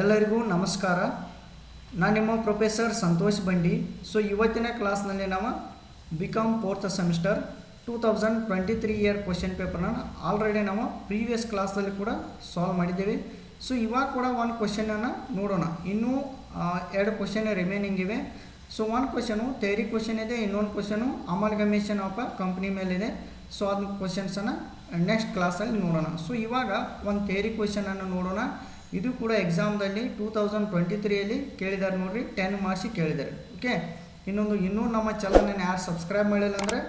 ಎಲ್ಲರಿಗೂ ನಮಸ್ಕಾರ. ನಾನು ನಿಮ್ಮ ಪ್ರೊಫೆಸರ್ ಸಂತೋಷ್ ಬಂಡಿ. ಸೊ ಇವತ್ತಿನ ಕ್ಲಾಸ್ನಲ್ಲಿ ನಾವು B Com fourth semester two thousand twenty three year question ಪೇಪರ್ನ ಆಲ್ರೆಡಿ ನಾವು ಪ್ರೀವಿಯಸ್ ಕ್ಲಾಸಲ್ಲಿ ಕೂಡ ಸಾಲ್ವ್ ಮಾಡಿದ್ದೇವೆ. ಸೊ ಇವಾಗ ಕೂಡ ಒಂದು ಕ್ವಶನನ್ನು ನೋಡೋಣ. ಇನ್ನೂ ಎರಡು ಕ್ವಶನ್ ರಿಮೈನಿಂಗ್ ಇವೆ. ಸೊ ಒಂದು ಕ್ವಶನು ಥೇರಿ ಕ್ವಶನ್ ಇದೆ, ಇನ್ನೊಂದು question amalgamation of a company ಮೇಲಿದೆ. ಸೊ ಅದನ್ನ ಕ್ವಶನ್ಸನ್ನು ನೆಕ್ಸ್ಟ್ ಕ್ಲಾಸಲ್ಲಿ ನೋಡೋಣ. ಸೊ ಇವಾಗ ಒಂದು ಥೇರಿ ಕ್ವೆಶನನ್ನು ನೋಡೋಣ. ಇದು ಕೂಡ ಎಕ್ಸಾಮ್ದಲ್ಲಿ ಟೂ ತೌಸಂಡ್ ಟ್ವೆಂಟಿ ತ್ರೀಯಲ್ಲಿ ಕೇಳಿದ್ದಾರೆ ನೋಡಿರಿ ಟೆನ್ ಮಾರ್ಕ್ಸಿಗೆ ಕೇಳಿದ್ದಾರೆ ಓಕೆ ಇನ್ನೊಂದು, ಇನ್ನೂ ನಮ್ಮ ಚಾನಲನ್ನು ಯಾರು ಸಬ್ಸ್ಕ್ರೈಬ್ ಮಾಡಿಲ್ಲ ಅಂದರೆ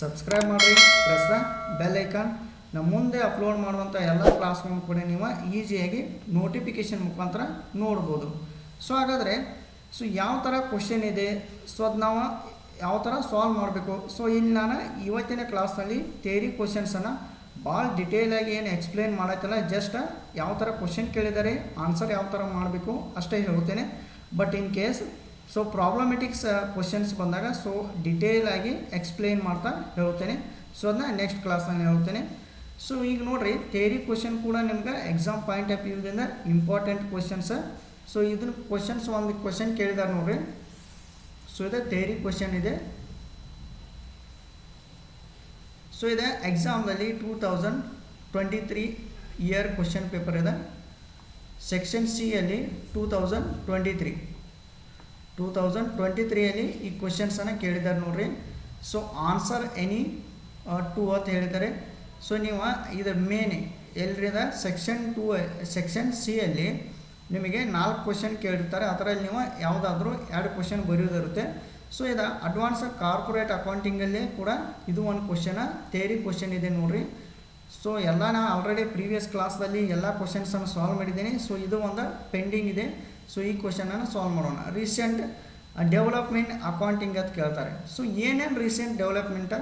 ಸಬ್ಸ್ಕ್ರೈಬ್ ಮಾಡಿರಿ ಪ್ರೆಸ್ ದ ಬೆಲ್ ಐಕಾನ್ ನಮ್ಮ ಮುಂದೆ ಅಪ್ಲೋಡ್ ಮಾಡುವಂಥ ಎಲ್ಲ ಕ್ಲಾಸ್ಗಳನ್ನು ಕೂಡ ನೀವು ಈಸಿಯಾಗಿ ನೋಟಿಫಿಕೇಶನ್ ಮುಖಾಂತರ ನೋಡ್ಬೋದು. ಸೊ ಹಾಗಾದರೆ ಸೊ ಯಾವ ಥರ ಕ್ವಶನ್ ಇದೆ? ಸೊ ಅದು ನಾವು ಯಾವ ಥರ ಸಾಲ್ವ್ ಮಾಡಬೇಕು? ಸೊ ಇಲ್ಲಿ ನಾನು ಇವತ್ತಿನ ಕ್ಲಾಸ್ನಲ್ಲಿ ಥೇರಿ ಕ್ವಶನ್ಸನ್ನು ಭಾಳ ಡಿಟೇಲಾಗಿ ಏನು ಎಕ್ಸ್ಪ್ಲೇನ್ ಮಾಡೋಕ್ಕಲ್ಲ ಜಸ್ಟ್ ಯಾವ ಥರ ಕ್ವಶನ್ ಕೇಳಿದ್ದಾರೆ ಆನ್ಸರ್ ಯಾವ ಥರ ಮಾಡಬೇಕು ಅಷ್ಟೇ ಹೇಳ್ತೇನೆ. But in case so problematics questions ಬಂದಾಗ ಸೊ ಡಿಟೇಲಾಗಿ ಎಕ್ಸ್ಪ್ಲೇನ್ ಮಾಡ್ತಾ ಹೇಳ್ತೇನೆ. ಸೊ ಅದನ್ನ ನೆಕ್ಸ್ಟ್ ಕ್ಲಾಸ್ನಲ್ಲಿ ಹೇಳ್ತೇನೆ. ಸೊ ಈಗ ನೋಡಿರಿ ಥೇರಿ ಕ್ವಶನ್ ಕೂಡ ನಿಮ್ಗೆ ಎಕ್ಸಾಮ್ ಪಾಯಿಂಟ್ ಆಫ್ ವ್ಯೂದಿಂದ ಇಂಪಾರ್ಟೆಂಟ್ ಕ್ವಶನ್ಸ್ ಸೊ ಇದನ್ನ ಕ್ವಶನ್ಸ್ ಒಂದು ಕ್ವಶನ್ ಕೇಳಿದಾರೆ ನೋಡಿರಿ. ಸೊ ಇದು ಥೇರಿ ಕ್ವಶನ್ ಇದೆ. ಸೊ ಇದೆ ಎಕ್ಸಾಮಲ್ಲಿ two thousand twenty three year question paper ಇದೆ. ಸೆಕ್ಷನ್ ಸಿಯಲ್ಲಿ two thousand twenty three two thousand twenty ತ್ರೀಯಲ್ಲಿ ಈ ಕ್ವಶನ್ಸನ್ನು ಕೇಳಿದ್ದಾರೆ ನೋಡ್ರಿ. ಸೊ ಆನ್ಸರ್ ಎನಿ ಟು ಅಂತ ಹೇಳಿದ್ದಾರೆ ಸೊ ನೀವು ಇದು ಮೇನ್ ಎಲ್ರಿದ ಸೆಕ್ಷನ್ ಟೂ ಸೆಕ್ಷನ್ ಸಿಯಲ್ಲಿ ನಿಮಗೆ ನಾಲ್ಕು ಕ್ವಶನ್ ಕೇಳಿರ್ತಾರೆ. ಅದರಲ್ಲಿ ನೀವು ಯಾವುದಾದ್ರೂ ಎರಡು ಕ್ವಶನ್ ಬರೆಯೋದಿರುತ್ತೆ. ಸೊ ಇದು ಅಡ್ವಾನ್ಸ್ ಕಾರ್ಪೊರೇಟ್ ಅಕೌಂಟಿಂಗಲ್ಲಿ ಕೂಡ ಇದು ಒಂದು ಕ್ವಶನ ಥೇರಿ ಕ್ವಶನ್ ಇದೆ ನೋಡಿರಿ. ಸೊ ಎಲ್ಲ ನಾ ಆಲ್ರೆಡಿ ಪ್ರೀವಿಯಸ್ ಕ್ಲಾಸ್ದಲ್ಲಿ ಎಲ್ಲ ಕ್ವಶನ್ಸನ್ನು ಸಾಲ್ವ್ ಮಾಡಿದ್ದೀನಿ. ಸೊ ಇದು ಒಂದು ಪೆಂಡಿಂಗ್ ಇದೆ. ಸೊ ಈ ಕ್ವಶನನ್ನು ಸಾಲ್ವ್ ಮಾಡೋಣ. ರೀಸೆಂಟ್ ಡೆವಲಪ್ಮೆಂಟ್ ಅಕೌಂಟಿಂಗ್ ಅಂತ ಕೇಳ್ತಾರೆ. ಸೊ ಏನೇನು ರೀಸೆಂಟ್ ಡೆವಲಪ್ಮೆಂಟ್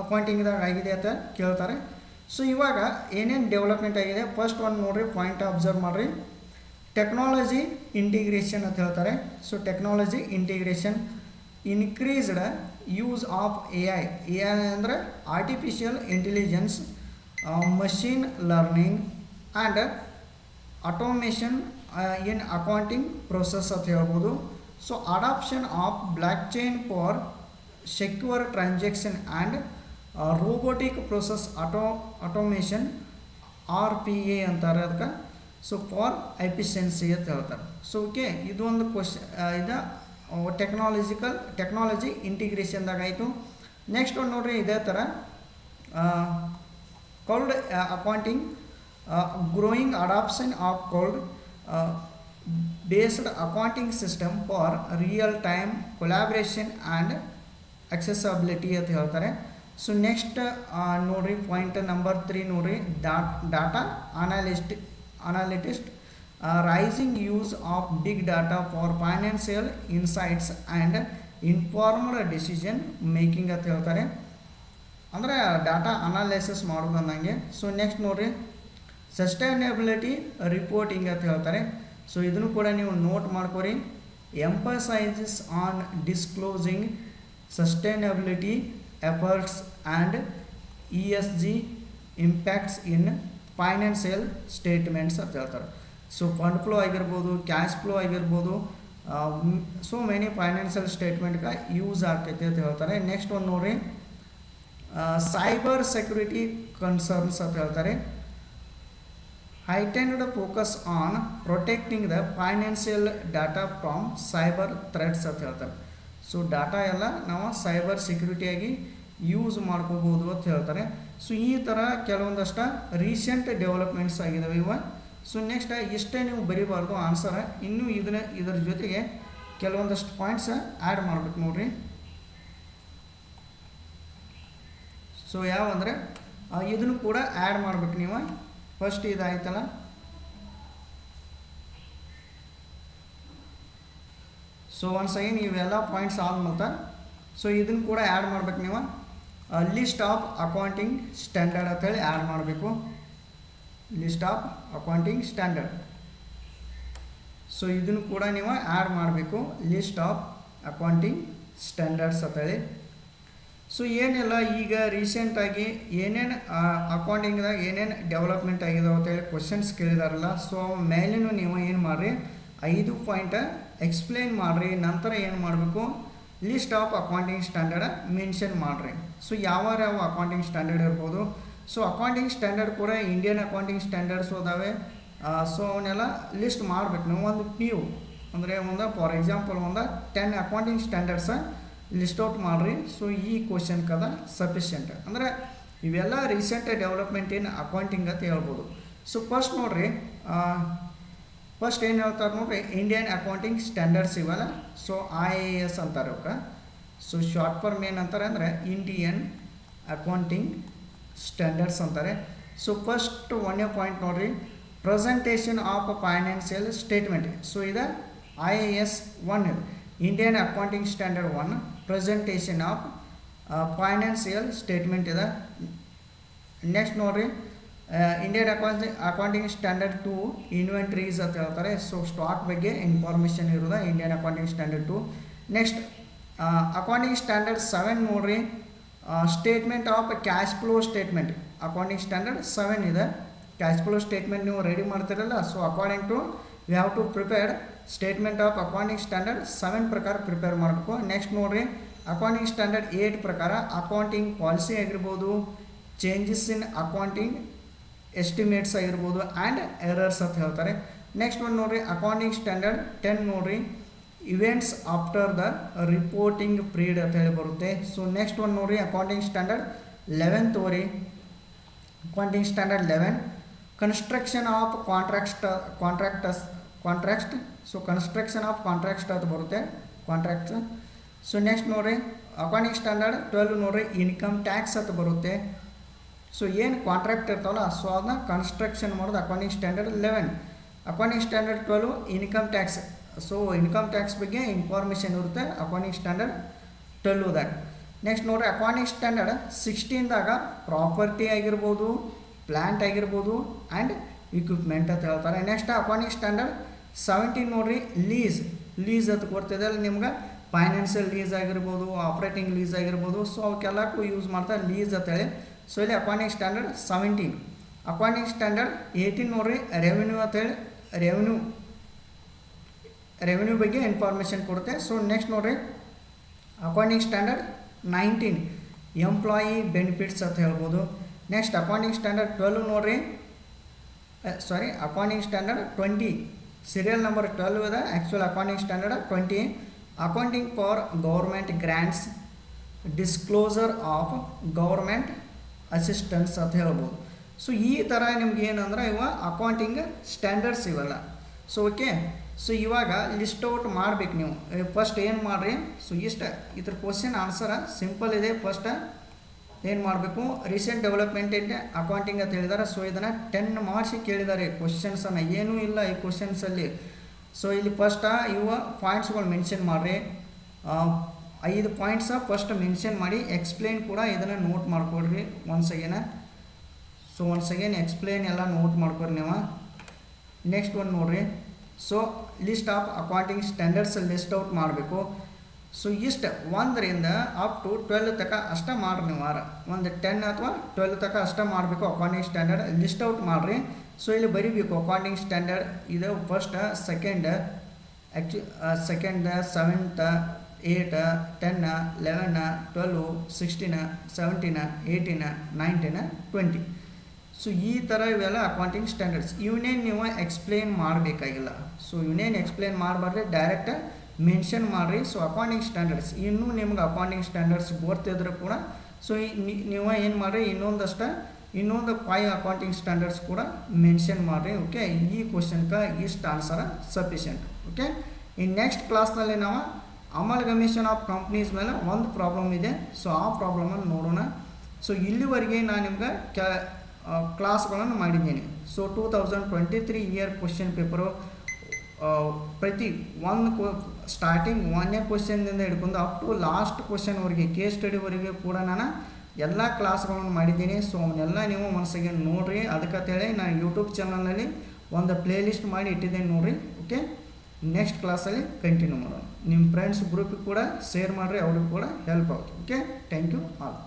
ಅಕೌಂಟಿಂಗ್ದಾಗ ಆಗಿದೆ ಅಂತ ಕೇಳ್ತಾರೆ. ಸೊ ಇವಾಗ ಏನೇನು ಡೆವಲಪ್ಮೆಂಟ್ ಆಗಿದೆ? ಫಸ್ಟ್ ಒಂದು ನೋಡ್ರಿ ಪಾಯಿಂಟ್ ಅಬ್ಸರ್ವ್ ಮಾಡಿರಿ. ಟೆಕ್ನಾಲಜಿ ಇಂಟಿಗ್ರೇಷನ್ ಅಂತ ಹೇಳ್ತಾರೆ. So technology integration increased use of A I A I ಅಂದರೆ artificial intelligence machine learning and automation in accounting process ಅಂತ ಹೇಳ್ಬೋದು. So adoption of blockchain for secure transaction and robotic process auto automation R P A ಅಂತಾರೆ ಅದಕ್ಕೆ so for efficiency ಅಂತ ಹೇಳ್ತಾರೆ. So okay ಇದು ಒಂದು ಕ್ವಶ್ ಇದು ಟೆಕ್ನಾಲಜಿಕಲ್ ಟೆಕ್ನಾಲಜಿ ಇಂಟಿಗ್ರೇಷನ್ದಾಗ ಆಯಿತು. ನೆಕ್ಸ್ಟ್ ಒಂದು ನೋಡ್ರಿ, ಇದೇ ಥರ cloud accounting growing adoption of cloud based accounting system for real time collaboration and accessibility ಅಂತ ಹೇಳ್ತಾರೆ. ಸೊ ನೆಕ್ಸ್ಟ್ ನೋಡ್ರಿ ಪಾಯಿಂಟ್ ನಂಬರ್ ತ್ರೀ ನೋಡ್ರಿ. Dot data analyst analytics rising use of big data for financial insights and informed decision making ಅಂತ ಹೇಳ್ತಾರೆ. ಅಂದರೆ data analysis ಮಾಡೋದು ಅಂದಂಗೆ so next ನೋಡ್ರಿ. ಸಸ್ಟೈನೇಬಿಲಿಟಿ ರಿಪೋರ್ಟಿಂಗ್ ಅಂತ ಹೇಳ್ತಾರೆ. ಸೊ ಇದನ್ನು ಕೂಡ ನೀವು ನೋಟ್ ಮಾಡ್ಕೊರಿ. Emphasises on disclosing sustainability efforts and ESG impacts in financial statements ಅಂತ ಹೇಳ್ತಾರೆ. ಸೊ ಫಂಡ್ ಫ್ಲೋ ಆಗಿರ್ಬೋದು ಕ್ಯಾಶ್ ಫ್ಲೋ ಆಗಿರ್ಬೋದು ಸೊ ಮೆನಿ ಫೈನಾನ್ಷಿಯಲ್ ಸ್ಟೇಟ್ಮೆಂಟ್ಗೆ ಯೂಸ್ ಆಗ್ತೈತೆ ಅಂತ ಹೇಳ್ತಾರೆ. ನೆಕ್ಸ್ಟ್ ಒಂದು ನೋಡ್ರಿ. ಸೈಬರ್ ಸೆಕ್ಯೂರಿಟಿ ಕನ್ಸರ್ನ್ಸ್ ಅಂತ ಹೇಳ್ತಾರೆ. Heightened focus on protecting the financial data from cyber threats ಅಂತ ಹೇಳ್ತಾರೆ. ಸೊ ಡಾಟಾ ಎಲ್ಲ ನಾವು ಸೈಬರ್ ಸೆಕ್ಯೂರಿಟಿಯಾಗಿ ಯೂಸ್ ಮಾಡ್ಕೋಬೋದು ಅಂತ ಹೇಳ್ತಾರೆ. ಸೊ ಈ ಥರ ಕೆಲವೊಂದಷ್ಟು ರೀಸೆಂಟ್ ಡೆವಲಪ್ಮೆಂಟ್ಸ್ ಆಗಿದ್ದಾವೆ ಇವ. ಸೊ ನೆಕ್ಸ್ಟ್ ಇಷ್ಟೇ ನೀವು ಬರೀಬಾರ್ದು ಆನ್ಸರ್ ಇನ್ನೂ ಇದನ್ನ ಇದರ ಜೊತೆಗೆ ಕೆಲವೊಂದಷ್ಟು ಪಾಯಿಂಟ್ಸ್ ಆ್ಯಡ್ ಮಾಡ್ಬೇಕು ನೋಡ್ರಿ. ಸೊ ಯಾವಂದರೆ ಇದನ್ನು ಕೂಡ ಆ್ಯಡ್ ಮಾಡ್ಬೇಕು ನೀವು. ಫಸ್ಟ್ ಇದಾಯ್ತಲ್ಲ. ಸೊ ಒನ್ಸ್ ಸೈನ್ ಇವೆಲ್ಲ ಪಾಯಿಂಟ್ಸ್ ಆದ್ಮೇಲೆ ಸೊ ಇದನ್ನು ಕೂಡ ಆ್ಯಡ್ ಮಾಡ್ಬೇಕು ನೀವು. ಲಿಸ್ಟ್ ಆಫ್ ಅಕೌಂಟಿಂಗ್ ಸ್ಟ್ಯಾಂಡರ್ಡ್ ಅಂತೇಳಿ ಆ್ಯಡ್ ಮಾಡಬೇಕು. List of accounting standard so ಇದನ್ನು ಕೂಡ ನೀವು ಆ್ಯಡ್ ಮಾಡಬೇಕು. ಲಿಸ್ಟ್ ಆಫ್ ಅಕೌಂಟಿಂಗ್ ಸ್ಟ್ಯಾಂಡರ್ಡ್ಸ್ ಅಂತೇಳಿ. ಸೊ ಏನಿಲ್ಲ ಈಗ ರೀಸೆಂಟಾಗಿ ಏನೇನು ಅಕೌಂಟಿಂಗ್ದಾಗ ಏನೇನು ಡೆವಲಪ್ಮೆಂಟ್ ಆಗಿದಾವೆ ಅಂತೇಳಿ ಕ್ವಶನ್ಸ್ ಕೇಳಿದಾರಲ್ಲ ಸೊ ಮೇಲಿನೂ ನೀವು ಏನು ಮಾಡಿರಿ, ಐದು ಪಾಯಿಂಟ್ ಎಕ್ಸ್ಪ್ಲೇನ್ ಮಾಡಿರಿ, ನಂತರ ಏನು ಮಾಡಬೇಕು? List of accounting standard mention ಮಾಡಿರಿ. ಸೊ ಯಾವ ಯಾವ ಅಕೌಂಟಿಂಗ್ ಸ್ಟ್ಯಾಂಡರ್ಡ್ ಇರ್ಬೋದು? ಸೊ ಅಕೌಂಟಿಂಗ್ ಸ್ಟ್ಯಾಂಡರ್ಡ್ ಕೂಡ ಇಂಡಿಯನ್ ಅಕೌಂಟಿಂಗ್ ಸ್ಟ್ಯಾಂಡರ್ಡ್ಸ್ ಅದಾವೆ ಸೊ ಅವನ್ನೆಲ್ಲ ಲಿಸ್ಟ್ ಮಾಡ್ಬೇಕು. ನೀವು ಒಂದು ಪಿ ಯು ಅಂದರೆ ಒಂದು ಫಾರ್ ಎಕ್ಸಾಂಪಲ್ ಒಂದು ten accounting standards list out ಮಾಡಿರಿ. ಸೊ ಈ ಕ್ವಶನ್ ಕದ ಸಫಿಷಿಯೆಂಟ್ ಅಂದರೆ, ಇವೆಲ್ಲ ರೀಸೆಂಟ್ ಡೆವಲಪ್ಮೆಂಟ್ ಇನ್ ಅಕೌಂಟಿಂಗ್ ಅಂತ ಹೇಳ್ಬೋದು. ಸೊ ಫಸ್ಟ್ ನೋಡ್ರಿ ಫಸ್ಟ್ ಏನು ಹೇಳ್ತಾರೆ ನೋಡ್ರಿ ಇಂಡಿಯನ್ ಅಕೌಂಟಿಂಗ್ ಸ್ಟ್ಯಾಂಡರ್ಡ್ಸ್ ಇವಲ್ಲ ಸೊ ಐ ಎ ಎಸ್ ಅಂತಾರೆ ಅವಕ್ಕೆ ಸೊ ಶಾರ್ಟ್ ಫಾರ್ಮ್ ಏನಂತಾರೆ ಅಂದರೆ ಇಂಡಿಯನ್ ಅಕೌಂಟಿಂಗ್ ಸ್ಟ್ಯಾಂಡರ್ಡ್ಸ್ ಅಂತಾರೆ. ಸೊ ಫಸ್ಟ್ ಒಂದನೇ ಪಾಯಿಂಟ್ ನೋಡ್ರಿ presentation of financial statement so ಇದು I A S one Indian accounting standard one presentation of financial statement ಇದೆ. ನೆಕ್ಸ್ಟ್ ನೋಡ್ರಿ ಇಂಡಿಯನ್ ಅಕೌಂಟಿ ಅಕೌಂಟಿಂಗ್ ಸ್ಟ್ಯಾಂಡರ್ಡ್ ಟು ಇನ್ವೆಂಟ್ರೀಸ್ ಅಂತ ಹೇಳ್ತಾರೆ. ಸೊ ಸ್ಟಾಕ್ ಬಗ್ಗೆ ಇನ್ಫಾರ್ಮೇಷನ್ ಇರೋದ Indian accounting standard two next accounting standard seven ನೋಡ್ರಿ. Statement of cash flow statement accounting standard seven ಇದೆ. Cash flow statement ನೀವು ರೆಡಿ ಮಾಡ್ತಿರಲ್ಲ. So according to we have to prepare statement of accounting standard seven ಪ್ರಕಾರ prepare ಮಾಡಬೇಕು. Next ನೋಡ್ರಿ. Accounting standard eight ಪ್ರಕಾರ accounting policy ಆಗಿರ್ಬೋದು. Changes in accounting estimates ಆಗಿರ್ಬೋದು and errors ಅಂತ ಹೇಳ್ತಾರೆ. ನೆಕ್ಸ್ಟ್ ಒಂದು ನೋಡ್ರಿ ಅಕೌಂಟಿಂಗ್ ಸ್ಟ್ಯಾಂಡರ್ಡ್ ಟೆನ್ ನೋಡ್ರಿ. Events after the reporting period ಅಂತ ಹೇಳಿ ಬರುತ್ತೆ. ಸೊ ನೆಕ್ಸ್ಟ್ ಒಂದು ನೋಡ್ರಿ ಅಕೌಂಟಿಂಗ್ ಸ್ಟ್ಯಾಂಡರ್ಡ್ ಲೆವೆನ್ ತೋರಿ accounting standard eleven construction of contract contracts contract so construction of contract ಅದು ಬರುತ್ತೆ ಕಾಂಟ್ರಾಕ್ಟ್ ಸೊ ನೆಕ್ಸ್ಟ್ ನೋಡ್ರಿ ಅಕೌಂಟಿಂಗ್ ಸ್ಟ್ಯಾಂಡರ್ಡ್ ಟ್ವೆಲ್ ನೋಡ್ರಿ ಇನ್ಕಮ್ ಟ್ಯಾಕ್ಸ್ ಅಂತ ಬರುತ್ತೆ. ಸೊ ಏನು ಕಾಂಟ್ರಾಕ್ಟ್ ಇರ್ತಾವಲ್ಲ ಸೊ ಅದನ್ನ ಕನ್ಸ್ಟ್ರಕ್ಷನ್ ಮಾಡೋದು accounting standard eleven accounting standard twelve income tax so income tax ಬಗ್ಗೆ ಇನ್ಫಾರ್ಮೇಷನ್ ಇರುತ್ತೆ ಅಕೌಂಟಿಂಗ್ ಸ್ಟ್ಯಾಂಡರ್ಡ್ ಟ್ವೆಲ್ವ್ದಾಗ ನೆಕ್ಸ್ಟ್ ನೋಡ್ರಿ ಅಕೌಂಟಿಂಗ್ ಸ್ಟ್ಯಾಂಡರ್ಡ್ ಸಿಕ್ಸ್ಟೀನ್ದಾಗ ಪ್ರಾಪರ್ಟಿ ಆಗಿರ್ಬೋದು ಪ್ಲ್ಯಾಂಟ್ ಆಗಿರ್ಬೋದು ಆ್ಯಂಡ್ ಇಕ್ವಿಪ್ಮೆಂಟ್ ಅಂತ ಹೇಳ್ತಾರೆ. ನೆಕ್ಸ್ಟ್ ಅಕೌಂಟಿಂಗ್ ಸ್ಟ್ಯಾಂಡರ್ಡ್ ಸೆವೆಂಟೀನ್ ನೋಡ್ರಿ ಲೀಸ್ ಲೀಸ್ ಅಂತ ಕೊಡ್ತಿದೆ ಅಲ್ಲಿ ನಿಮ್ಗೆ. ಫೈನಾನ್ಷಿಯಲ್ ಲೀಸ್ ಆಗಿರ್ಬೋದು ಆಪ್ರೇಟಿಂಗ್ ಲೀಸ್ ಆಗಿರ್ಬೋದು ಸೊ ಅವಕ್ಕೆಲ್ಲಕ್ಕೂ ಯೂಸ್ ಮಾಡ್ತಾರೆ ಲೀಸ್ ಅಂತೇಳಿ. ಸೊ ಇಲ್ಲಿ accounting standard seventeen accounting standard eighteen ನೋಡ್ರಿ ರೆವೆನ್ಯೂ ಅಂತೇಳಿ ರೆವೆನ್ಯೂ ರೆವೆನ್ಯೂ ಬಗ್ಗೆ ಇನ್ಫಾರ್ಮೇಷನ್ ಕೊಡುತ್ತೆ. ಸೊ ನೆಕ್ಸ್ಟ್ ನೋಡ್ರಿ accounting standard nineteen employee benefits ಅಂತ ಹೇಳ್ಬೋದು. ನೆಕ್ಸ್ಟ್ ಅಕೌಂಟಿಂಗ್ ಸ್ಟ್ಯಾಂಡರ್ಡ್ ಟ್ವೆಲ್ವ್ ನೋಡ್ರಿ. Sorry accounting standard twenty serial number twelve ಇದೆ. Actual accounting standard twenty accounting for government grants disclosure of government assistance ಅಂತ ಹೇಳ್ಬೋದು. So ಈ ಥರ ನಿಮ್ಗೆ ಏನಂದ್ರೆ ಇವ ಅಕೌಂಟಿಂಗ್ ಸ್ಟ್ಯಾಂಡರ್ಡ್ಸ್ ಇವೆಲ್ಲ. ಸೊ ಓಕೆ ಸೊ ಇವಾಗ ಲಿಸ್ಟ್ ಔಟ್ ಮಾಡ್ಬೇಕು ನೀವು. ಫಸ್ಟ್ ಏನು ಮಾಡಿರಿ? ಸೊ ಇಷ್ಟ ಇದ್ರ ಕ್ವಶನ್ ಆನ್ಸರ ಸಿಂಪಲ್ ಇದೆ. ಫಸ್ಟ್ ಏನು ಮಾಡಬೇಕು? ರೀಸೆಂಟ್ ಡೆವಲಪ್ಮೆಂಟ್ ಇನ್ ಅಕೌಂಟಿಂಗ್ ಅಂತ ಹೇಳಿದ್ದಾರೆ ಸೊ ಇದನ್ನು ಟೆನ್ ಮಾರ್ಕ್ಸಿಗೆ ಕೇಳಿದ್ದಾರೆ ಕ್ವಶನ್ಸನ್ನು ಏನೂ ಇಲ್ಲ ಈ ಕ್ವಶನ್ಸಲ್ಲಿ ಸೊ ಇಲ್ಲಿ ಫಸ್ಟ ಇವ ಪಾಯಿಂಟ್ಸ್ಗಳು ಮೆನ್ಷನ್ ಮಾಡಿರಿ. ಐದು ಪಾಯಿಂಟ್ಸ ಫಸ್ಟ್ ಮೆನ್ಷನ್ ಮಾಡಿ ಎಕ್ಸ್ಪ್ಲೇನ್ ಕೂಡ ಇದನ್ನು note ಮಾಡ್ಕೊಡ್ರಿ once again so once again explain ಎಲ್ಲ ನೋಟ್ ಮಾಡ್ಕೊರಿ ನೀವು. ನೆಕ್ಸ್ಟ್ ಒಂದು ನೋಡ್ರಿ. So list of accounting standards list out ಮಾಡಬೇಕು. ಸೊ ಇಷ್ಟು ಒಂದರಿಂದ ಅಪ್ ಟು ಟ್ವೆಲ್ ತನಕ ಅಷ್ಟೇ ಮಾಡ್ರಿ ನೀವು ವಾರ. ಒಂದು ಟೆನ್ ಅಥವಾ ಟ್ವೆಲ್ ತನಕ ಅಷ್ಟೇ ಮಾಡಬೇಕು ಅಕೌಂಟಿಂಗ್ ಸ್ಟ್ಯಾಂಡರ್ಡ್ ಲಿಸ್ಟ್ ಔಟ್ ಮಾಡಿರಿ. ಸೊ ಇಲ್ಲಿ ಬರೀಬೇಕು ಅಕೌಂಟಿಂಗ್ ಸ್ಟ್ಯಾಂಡರ್ಡ್ ಇದು first second ಆ್ಯಕ್ಚು second seventh eight ten eleven twelve sixteen seventeen eighteen nineteen twenty so ಈ ಥರ ಇವೆಲ್ಲ ಅಕೌಂಟಿಂಗ್ ಸ್ಟ್ಯಾಂಡರ್ಡ್ಸ್ ಇವನೇನು ನೀವು ಎಕ್ಸ್ಪ್ಲೇನ್ ಮಾಡಬೇಕಾಗಿಲ್ಲ. ಸೊ ಇವನೇನು ಎಕ್ಸ್ಪ್ಲೇನ್ ಮಾಡಬಾರ್ದೆ ಡೈರೆಕ್ಟ್ ಮೆನ್ಷನ್ ಮಾಡಿರಿ. ಸೊ ಅಕೌಂಟಿಂಗ್ ಸ್ಟ್ಯಾಂಡರ್ಡ್ಸ್ ಇನ್ನೂ ನಿಮ್ಗೆ ಅಕೌಂಟಿಂಗ್ ಸ್ಟ್ಯಾಂಡರ್ಡ್ಸ್ ಗೊತ್ತಿದ್ರು ಕೂಡ ಸೊ ನೀವು ಏನು ಮಾಡಿರಿ? ಇನ್ನೊಂದಷ್ಟು, ಇನ್ನೊಂದು ಫೈವ್ ಅಕೌಂಟಿಂಗ್ ಸ್ಟ್ಯಾಂಡರ್ಡ್ಸ್ ಕೂಡ ಮೆನ್ಷನ್ ಮಾಡಿರಿ ಓಕೆ ಈ ಕ್ವಶನ್ಗೆ ಇಷ್ಟು ಆನ್ಸರ ಸಫಿಷಿಯೆಂಟ್ ಓಕೆ ಈ ನೆಕ್ಸ್ಟ್ ಕ್ಲಾಸ್ನಲ್ಲಿ ನಾವು ಅಮಲ್ಗಮೇಷನ್ ಆಫ್ ಕಂಪ್ನೀಸ್ ಮೇಲೆ ಒಂದು ಪ್ರಾಬ್ಲಮ್ ಇದೆ. ಸೊ ಆ ಪ್ರಾಬ್ಲಮನ್ನು ನೋಡೋಣ. ಸೊ ಇಲ್ಲಿವರೆಗೆ ನಾನು ನಿಮ್ಗೆ ಕ್ಯಾ ಕ್ಲಾಸ್ಗಳನ್ನು ಮಾಡಿದ್ದೀನಿ. So two thousand twenty three year question paper ಪ್ರತಿ ಒಂದು ಕೊ, ಸ್ಟಾರ್ಟಿಂಗ್ ಒಂದನೇ ಕ್ವಶನ್ನಿಂದ ಹಿಡ್ಕೊಂಡು ಅಪ್ ಟು ಲಾಸ್ಟ್ ಕ್ವಶನ್ವರೆಗೆ ಕೇಸ್ ಸ್ಟಡಿವರೆಗೆ ಕೂಡ ನಾನು ಎಲ್ಲ ಕ್ಲಾಸ್ಗಳನ್ನು ಮಾಡಿದ್ದೀನಿ. ಸೊ ಅವನ್ನೆಲ್ಲ ನೀವು ಮನಸ್ಸಿಗೆ ನೋಡಿರಿ. ಅದಕ್ಕೆ ಹೇಳಿ ನಾನು ಯೂಟ್ಯೂಬ್ ಚಾನಲ್ನಲ್ಲಿ ಒಂದು ಪ್ಲೇಲಿಸ್ಟ್ ಮಾಡಿ ಇಟ್ಟಿದ್ದೇನೆ ನೋಡಿರಿ. ಓಕೆ? ನೆಕ್ಸ್ಟ್ ಕ್ಲಾಸಲ್ಲಿ ಕಂಟಿನ್ಯೂ ಮಾಡೋಣ. ನಿಮ್ಮ ಫ್ರೆಂಡ್ಸ್ ಗ್ರೂಪಿಗೆ ಕೂಡ ಶೇರ್ ಮಾಡಿರಿ, ಅವ್ರಿಗೂ ಕೂಡ ಹೆಲ್ಪ್ ಆಗುತ್ತೆ. Okay thank you all